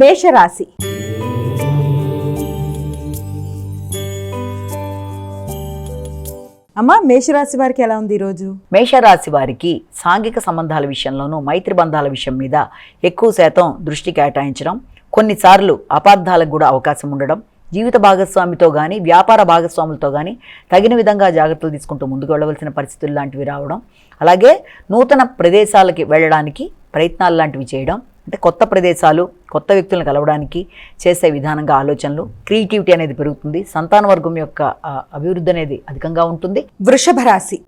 మేషరాశి. అమ్మా మేషరాశి వారికి ఎలా ఉంది ఈరోజు? మేషరాశి వారికి సాంఘిక సంబంధాల విషయంలోనూ మైత్రి బంధాల విషయం మీద ఎక్కువ శాతం దృష్టి కేటాయించడం కొన్నిసార్లు అపార్థాలకు కూడా అవకాశం ఉండడం జీవిత భాగస్వామితో కానీ వ్యాపార భాగస్వాములతో కానీ తగిన విధంగా జాగ్రత్తలు తీసుకుంటూ ముందుకు వెళ్ళవలసిన పరిస్థితులు లాంటివి రావడం అలాగే నూతన ప్రదేశాలకి వెళ్ళడానికి ప్రయత్నాలు లాంటివి చేయడం అంటే కొత్త ప్రదేశాలు కొత్త వ్యక్తులను కలవడానికి చేసే విధానంగా ఆలోచనలు క్రియేటివిటీ అనేది పెరుగుతుంది. సంతాన వర్గం యొక్క అభివృద్ధి అనేది అధికంగా ఉంటుంది. వృషభ రాశి.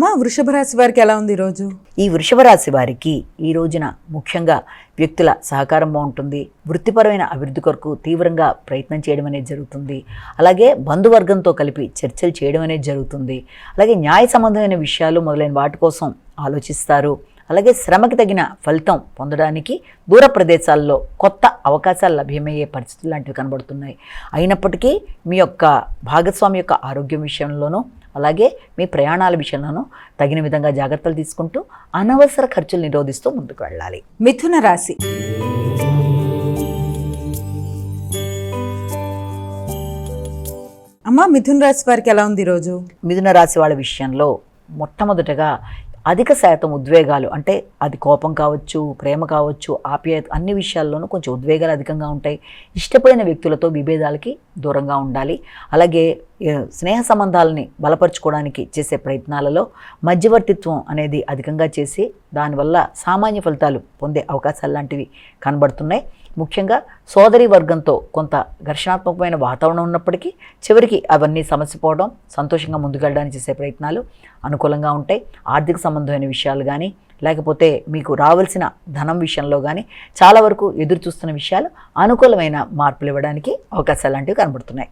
అమ్మ వృషభ రాశి వారికి ఎలా ఉంది ఈరోజు ఈ వృషభ రాశి వారికి ఈ రోజున ముఖ్యంగా వ్యక్తుల సహకారం బాగుంటుంది. వృత్తిపరమైన అభివృద్ధి కొరకు తీవ్రంగా ప్రయత్నం చేయడం అనేది జరుగుతుంది. అలాగే బంధువర్గంతో కలిపి చర్చలు చేయడం అనేది జరుగుతుంది. అలాగే న్యాయ సంబంధమైన విషయాలు మొదలైన వాటి కోసం ఆలోచిస్తారు. అలాగే శ్రమకి తగిన ఫలితం పొందడానికి దూర ప్రదేశాల్లో కొత్త అవకాశాలు లభ్యమయ్యే పరిస్థితులు లాంటివి కనబడుతున్నాయి. అయినప్పటికీ మీ యొక్క భాగస్వామి యొక్క ఆరోగ్యం విషయంలోనూ అలాగే మీ ప్రయాణాల విషయంలోనూ తగిన విధంగా జాగ్రత్తలు తీసుకుంటూ అనవసర ఖర్చులు నిరోధిస్తూ ముందుకు వెళ్ళాలి. మిథున రాశి. అమ్మా మిథున రాశి వారికి ఎలా ఉంది ఈరోజు? మిథున రాశి వాళ్ళ విషయంలో మొట్టమొదటగా అధిక శాతం ఉద్వేగాలు అంటే అది కోపం కావచ్చు ప్రేమ కావచ్చు ఆప్యాయత అన్ని విషయాల్లోనూ కొంచెం ఉద్వేగాలు అధికంగా ఉంటాయి. ఇష్టపడిన వ్యక్తులతో విభేదాలకి దూరంగా ఉండాలి. అలాగే స్నేహ సంబంధాలని బలపరుచుకోవడానికి చేసే ప్రయత్నాలలో మధ్యవర్తిత్వం అనేది అధికంగా చేసి దానివల్ల సామాన్య ఫలితాలు పొందే అవకాశాలు లాంటివి కనబడుతున్నాయి. ముఖ్యంగా సోదరి వర్గంతో కొంత ఘర్షణాత్మకమైన వాతావరణం ఉన్నప్పటికీ చివరికి అవన్నీ సమసిపోవడం సంతోషంగా ముందుకెళ్ళడానికి చేసే ప్రయత్నాలు అనుకూలంగా ఉంటాయి. ఆర్థిక సంబంధమైన విషయాలు కానీ లేకపోతే మీకు రావాల్సిన ధనం విషయంలో కానీ చాలా వరకు ఎదురు చూస్తున్న విషయాలు అనుకూలమైన మార్పులు ఇవ్వడానికి అవకాశాలు లాంటివి కనబడుతున్నాయి.